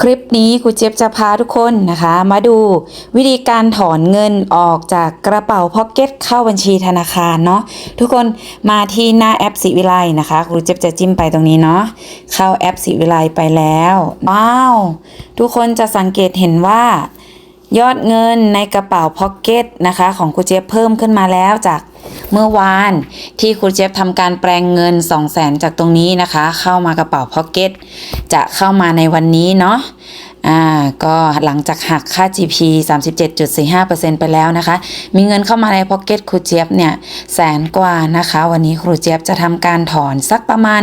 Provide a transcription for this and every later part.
คลิปนี้ครูเจี๊ยบจะพาทุกคนนะคะ มาดูวิธีการถอนเงินออกจากกระเป๋าพ็อกเก็ตเข้าบัญชีธนาคารเนาะทุกคนมาที่หน้าแอปสิวิไลนะคะครูเจี๊ยบจะจิ้มไปตรงนี้เนาะเข้าแอปสิวิไลไปแล้วว้าวทุกคนจะสังเกตเห็นว่ายอดเงินในกระเป๋าพ็อกเก็ตนะคะ ของครูเจี๊ยบเพิ่มขึ้นมาแล้วจาก เมื่อวานที่ครูเจี๊ยบทำการแปลงเงิน 2 0 0แสนจากตรงนี้นะคะ เข้ามากระเป๋าพ็อกเก็ตจะเข้ามาในวันนี้เนาะอ่าก็หลังจากหักค่า GP 37.45%ไปแล้วนะคะ มีเงินเข้ามาในพ็อกเก็ตครูเจี๊ยบเนี่ยแสนกว่านะคะ วันนี้ครูเจี๊ยบจะทำการถอนสักประมาณ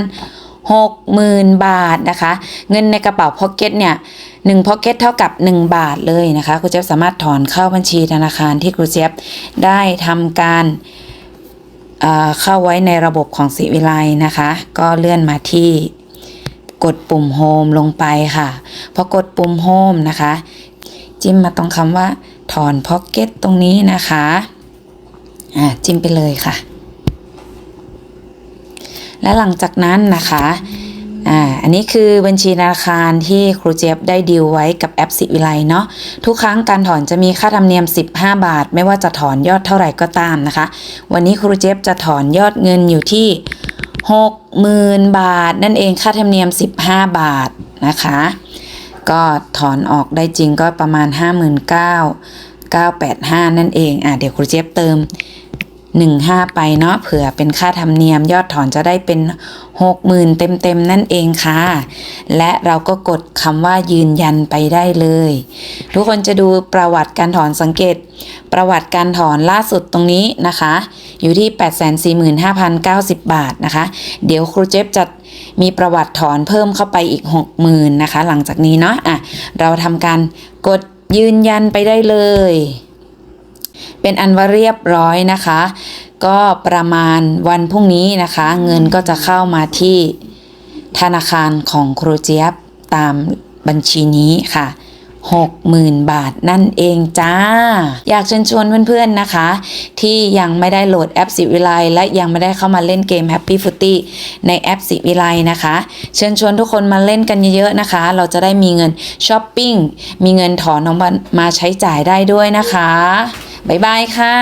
60,000 บาทนะคะ เงินในกระเป๋าพ็อกเก็ตเนี่ยหนึ่งพ็อกเก็ตเท่ากับ 1 บาทเลยนะคะ ครูเจี๊ยบสามารถถอนเข้าบัญชีธนาคารที่ครูเจี๊ยบได้ทำการ เข้าไว้ในระบบของสิวิไลนะคะ ก็เลื่อนมาที่กดปุ่มโฮมลงไปค่ะ พอกดปุ่มโฮมนะคะ จิ้มมาตรงคำว่า ถอนพ็อกเก็ตตรงนี้นะคะอ่าจิ้มไปเลยค่ะ และหลังจากนั้นนะคะ อ่าอันนี้คือบัญชีธนาคารที่ครูเจี๊ยบได้ดีลไว้กับแอปสิวิไลเนาะทุกครั้งการถอนจะมีค่าธรรมเนียม 15 บาท ไม่ว่าจะถอนยอดเท่าไหร่ก็ตามนะคะ วันนี้ครูเจี๊ยบจะถอนยอดเงินอยู่ที่ 60,000 บาท นั่นเองค่าธรรมเนียม 15 บาทนะคะ ก็ถอนออกได้จริงก็ประมาณ 59,985 นั่นเองอะเดี๋ยวครูเจี๊ยบเติม 15 ไปเนาะเผื่อเป็นค่าธรรมเนียมยอดถอนจะได้เป็น 60,000 เต็มๆ นั่นเองค่ะ และเราก็กดคำว่ายืนยันไปได้เลย ทุกคนจะดูประวัติการถอนสังเกต ประวัติการถอนล่าสุดตรงนี้นะคะ อยู่ที่ 845,090 บาทนะคะ เดี๋ยวครูเจฟจะมีประวัติถอนเพิ่มเข้าไปอีก 60,000 นะคะ หลังจากนี้เนาะอะเราทำการกดยืนยันไปได้เลย เป็นอันว่าเรียบร้อยนะคะ ก็ประมาณวันพรุ่งนี้นะคะ เงินก็จะเข้ามาที่ธนาคารของครูเจี๊ยบตามบัญชีนี้ค่ะ60,000 บาทนั่นเองจ้า อยากเชิญชวนเพื่อนๆนะคะ ที่ยังไม่ได้โหลดแอปสิวิไลและยังไม่ได้เข้ามาเล่นเกม Happy f o o t y ในแอปสิวิไลนะคะ เชิญชวนทุกคนมาเล่นกันเยอะๆนะคะ เราจะได้มีเงินช้อปปิ้งมีเงินถอนออกมามาใช้จ่ายได้ด้วยนะคะ บ๊ายบายค่ะ